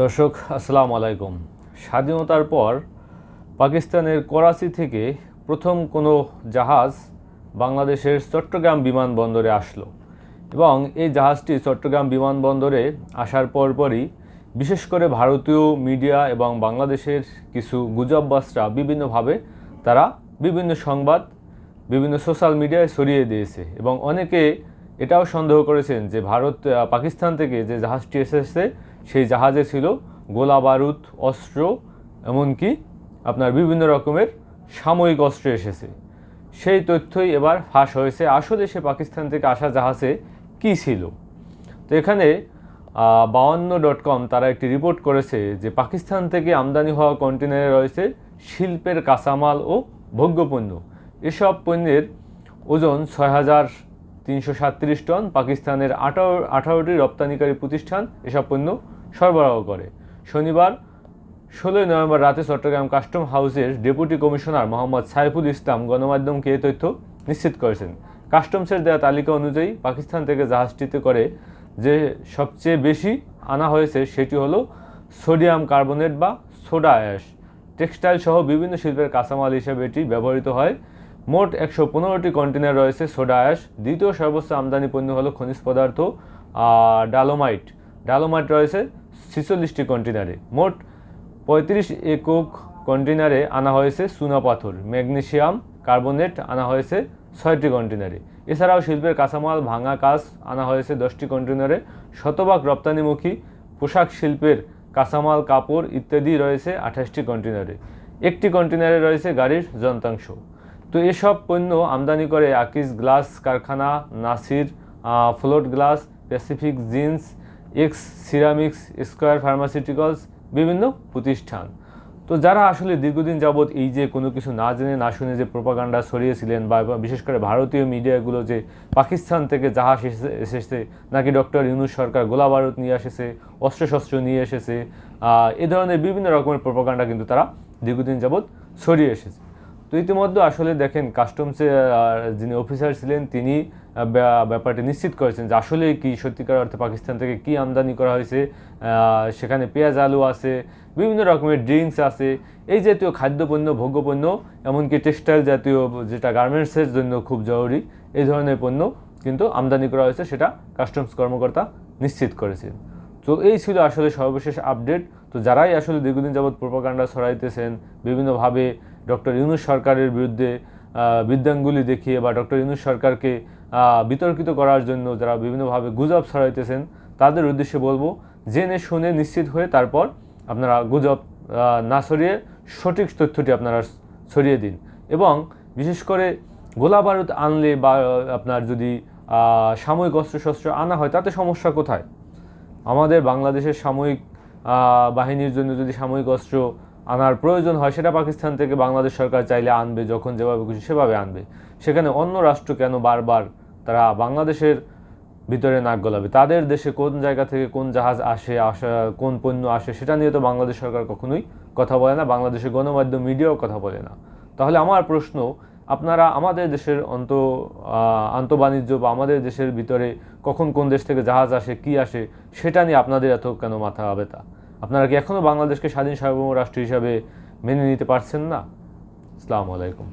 দর্শক, আসসালামু আলাইকুম। স্বাধীনতার পর পাকিস্তানের করাচি থেকে প্রথম কোনো জাহাজ বাংলাদেশের চট্টগ্রাম বিমানবন্দরে আসলো এবং এই জাহাজটি চট্টগ্রাম বিমানবন্দরে আসার পরপরই বিশেষ করে ভারতীয় মিডিয়া এবং বাংলাদেশের কিছু গুজববাসরা বিভিন্নভাবে তারা বিভিন্ন সংবাদ, বিভিন্ন সোশ্যাল মিডিয়ায় ছড়িয়ে দিয়েছে এবং অনেকে এটাও সন্দেহ করেছেন যে ভারত পাকিস্তান থেকে যে জাহাজটি এসেছে সেই জাহাজে ছিল গোলা বারুদ, অস্ত্র, এমনকি আপনার বিভিন্ন রকমের সাময়িক অস্ত্র এসেছে। সেই তথ্যই এবার ফাঁস হয়েছে। আসলে সে পাকিস্তান থেকে আসা জাহাজে কী ছিল? তো এখানে বাউন্ন ডট কম তারা একটি রিপোর্ট করেছে যে পাকিস্তান থেকে আমদানি হওয়া কন্টেনারে রয়েছে শিল্পের কাঁচামাল ও ভোগ্যপণ্য। এসব পণ্যের ওজন ছয় হাজার তিনশো সাতত্রিশ টন। পাকিস্তানের আঠারো, আঠারোটি রপ্তানিকারী প্রতিষ্ঠান এসব পণ্য সরবরাহ করে। শনিবার, ষোলোই নভেম্বর রাতে চট্টগ্রাম কাস্টম হাউসের ডেপুটি কমিশনার মোহাম্মদ সাইফুল ইসলাম গণমাধ্যমকে এই তথ্য নিশ্চিত করেছেন। কাস্টমসের দেওয়া তালিকা অনুযায়ী পাকিস্তান থেকে জাহাজটিতে করে যে সবচেয়ে বেশি আনা হয়েছে সেটি হলো সোডিয়াম কার্বনেট বা সোডা অ্যাশ। টেক্সটাইল সহ বিভিন্ন শিল্পের কাঁচামাল হিসেবে এটি ব্যবহৃত হয়। মোট একশো পনেরোটি কন্টেনার রয়েছে সোডা অ্যাশ। দ্বিতীয় সর্বোচ্চ আমদানি পণ্য হলো খনিজ পদার্থ ডালোমাইট। ডালোমাইট রয়েছে ছিচল্লিশটি কন্টেনারে মোট পঁয়ত্রিশ একক কন্টেনারে আনা হয়েছে চুনা পাথর ম্যাগনেসিয়াম কার্বনেট আনা হয়েছে ছয়টি কন্টেনারে এছাড়াও শিল্পের কাঁচামাল, ভাঙা কাজ আনা হয়েছে দশটি কন্টেনারে শতভাগ রপ্তানিমুখী পোশাক শিল্পের কাঁচামাল, কাপড় ইত্যাদি রয়েছে আঠাশটি কন্টেনারে একটি কন্টেনারে রয়েছে গাড়ির যন্ত্রাংশ। তো এসব পণ্য আমদানি করে আকিজ গ্লাস কারখানা, Nasir float glass, Pacific jeans X ceramics Square pharmaceuticals বিভিন্ন প্রতিষ্ঠান। তো যারা আসলে দীর্ঘদিন যাবৎ এই যে কোনো কিছু না জেনে, না শুনে যে প্রোপাগান্ডা ছড়িয়েছিলেন বা বিশেষ করে ভারতীয় মিডিয়াগুলো যে পাকিস্তান থেকে জাহাজ এসে- এসেছে, নাকি ডক্টর ইউনুস সরকার গোলা বারুদ নিয়ে এসেছে, অস্ত্রশস্ত্র নিয়ে এসেছে এ ধরনের বিভিন্ন রকমের প্রোপাগান্ডা কিন্তু তারা দীর্ঘদিন যাবৎ ছড়িয়ে এসেছে। তো ইতিমধ্যে আসলে দেখেন কাস্টমসে যিনি অফিসার ছিলেন, তিনি ব্যাপারটি নিশ্চিত করেছেন যে আসলে কি সত্যিকার অর্থে পাকিস্তান থেকে কি আমদানি করা হয়েছে সেখানে পেঁয়াজ, আলু আছে, বিভিন্ন রকমের ড্রিঙ্কস আছে, এই জাতীয় খাদ্যপণ্য, ভোগ্যপণ্য, এমনকি টেক্সটাইল জাতীয় যেটা গার্মেন্টসের জন্য খুব জরুরি, এই ধরনের পণ্য কিন্তু আমদানি করা হয়েছে, সেটা কাস্টমস কর্মকর্তা নিশ্চিত করেছেন। তো এই ছিল আসলে সর্বশেষ আপডেট তো যারাই আসলে দীর্ঘদিন যাবৎ প্রোপাগান্ডা ছড়াইতেছেন, বিভিন্নভাবে ডক্টর ইউনুস সরকারের বিরুদ্ধে বিদ্যাঙ্গুলি দেখিয়ে বা ডক্টর ইউনুস সরকারকে বিতর্কিত করার জন্য যারা বিভিন্নভাবে গুজব ছড়াইতেছেন, তাদের উদ্দেশ্যে বলব, জেনে শুনে নিশ্চিত হয়ে তারপর আপনারা গুজব না ছড়িয়ে সঠিক তথ্যটি আপনারা ছড়িয়ে দিন। এবং বিশেষ করে গোলা বারুদ আনলে বা আপনার যদি সাময়িক অস্ত্রশস্ত্র আনা হয়, তাতে সমস্যা কোথায়? আমাদের বাংলাদেশের সাময়িক বাহিনীর জন্য যদি সাময়িক অস্ত্র আনার প্রয়োজন হয়, সেটা পাকিস্তান থেকে বাংলাদেশ সরকার চাইলে আনবে, যখন যেভাবে খুশি সেভাবে আনবে। সেখানে অন্য রাষ্ট্র কেন বারবার তারা বাংলাদেশের ভিতরে নাক গলাবে? তাদের দেশে কোন জায়গা থেকে কোন জাহাজ আসে, আসা, কোন পণ্য আসে, সেটা নিয়ে তো বাংলাদেশ সরকার কখনোই কথা বলে না, বাংলাদেশের গণমাধ্যম মিডিয়াও কথা বলে না। তাহলে আমার প্রশ্ন, আপনারা আমাদের দেশের অন্ত আন্তঃবাণিজ্য বা আমাদের দেশের ভিতরে কখন কোন দেশ থেকে জাহাজ আসে, কি আসে, সেটা নিয়ে আপনাদের এত কেন মাথা ব্যথা? আপনারা কি এখনও বাংলাদেশকে স্বাধীন সার্বভৌম রাষ্ট্র হিসাবে মেনে নিতে পারছেন না? আসসালামু আলাইকুম।